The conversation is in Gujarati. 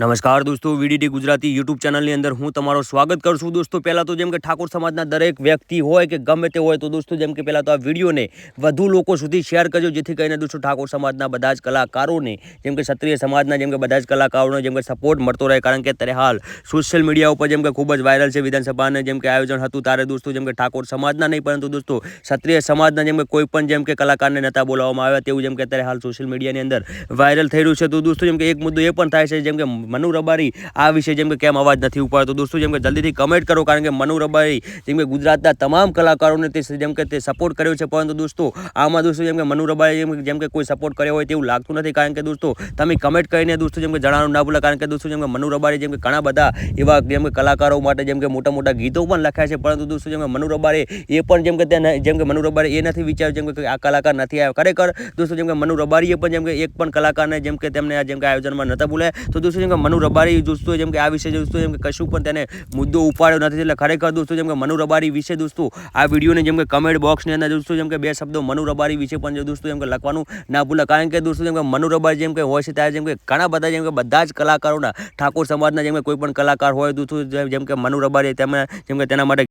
નમસ્કાર દોસ્તો વીડીટી ગુજરાતી યુટ્યુબ ચેનલની અંદર હું તમારો સ્વાગત કરું છું દોસ્તો પહેલાં તો જેમ કે ઠાકોર સમાજના દરેક વ્યક્તિ હોય કે ગમે તે હોય તો દોસ્તો જેમ કે પહેલાં તો આ વિડીયોને વધુ લોકો સુધી શેર કરજો જેથી કરીને દોસ્તો ઠાકોર સમાજના બધા જ કલાકારોને જેમ કે ક્ષત્રિય સમાજના જેમ કે બધા જ કલાકારોને જેમ કે સપોર્ટ મળતો રહે કારણ કે અત્યારે હાલ સોશિયલ મીડિયા ઉપર જેમ કે ખૂબ જ વાયરલ છે વિધાનસભાને જેમ કે આયોજન હતું ત્યારે દોસ્તો જેમ કે ઠાકોર સમાજના નહીં પરંતુ દોસ્તો ક્ષત્રિય સમાજના જેમ કે કોઈ પણ જેમ કે કલાકારને નતા બોલાવવામાં આવ્યા તેવું જેમ કે અત્યારે હાલ સોશિયલ મીડિયાની અંદર વાયરલ થઈ રહ્યું છે તો દોસ્તો જેમ કે એક મુદ્દો એ પણ થાય છે જેમ કે મનુ રબારી આ વિશે જેમ કે કેમ અવાજ નથી ઉપાડતો દોસ્તો જેમ કે જલ્દીથી કમેન્ટ કરો કારણ કે મનુ રબારી જેમ કે ગુજરાતના તમામ કલાકારોને તે જેમ કે તે સપોર્ટ કર્યો છે પરંતુ દોસ્તો આમાં દોસ્તો જેમ કે મનુ રબારી જેમ કે- કોઈ સપોર્ટ કર્યો હોય તેવું લાગતું નથી કારણ કે દોસ્તો તમે કમેન્ટ કરીને દોસ્તો જેમ કે જણાવવાનું ના ભૂલા કારણ કે દોસ્તો જેમ કે મનુ રબારી જેમ કે ઘણા બધા એવા જેમ કે કલાકારો માટે જેમ કે મોટા મોટા ગીતો પણ લખ્યા છે પરંતુ દોસ્તો જેમ કે મનુ રબારે એ પણ જેમ કે તે જેમ કે મનુ રબારે એ નથી વિચાર્યું જેમ કે આ કલાકાર નથી આવ્યો ખરેખર દોસ્તો જેમ કે મનુ રબારીએ પણ જેમ કે એક પણ કલાકારને જેમ કે તેમને આ જેમ કે આયોજનમાં નતા બોલાયા તો દોસ્તો જેમ કે મનુ રબારી દોસ્તો જેમ કે આ વિશે દોસ્તો જેમ કે કશું પણ તેને મુદ્દો ઉપાડ્યો નથી એટલે ખરેખર દોસ્તો જેમ કે મનુ રબારી વિશે દોસ્તો આ વિડીયોને જેમ કે કમેન્ટ બોક્સની અંદર દોસ્તો જેમ કે બે શબ્દો મનુ રબારી વિશે પણ દોસ્તો જેમ કે લખવાનું ના ભૂલા કારણ કે દોસ્તો જેમ કે મનુ રબારી જેમ કે હોય છે ત્યારે જેમ કે ઘણા બધા જેમ કે બધા જ કલાકારોના ઠાકોર સમાજના જેમ કે કોઈ પણ કલાકાર હોય દોસ્તો જેમ કે મનુ રબારી તેમને જેમ કે તેના માટે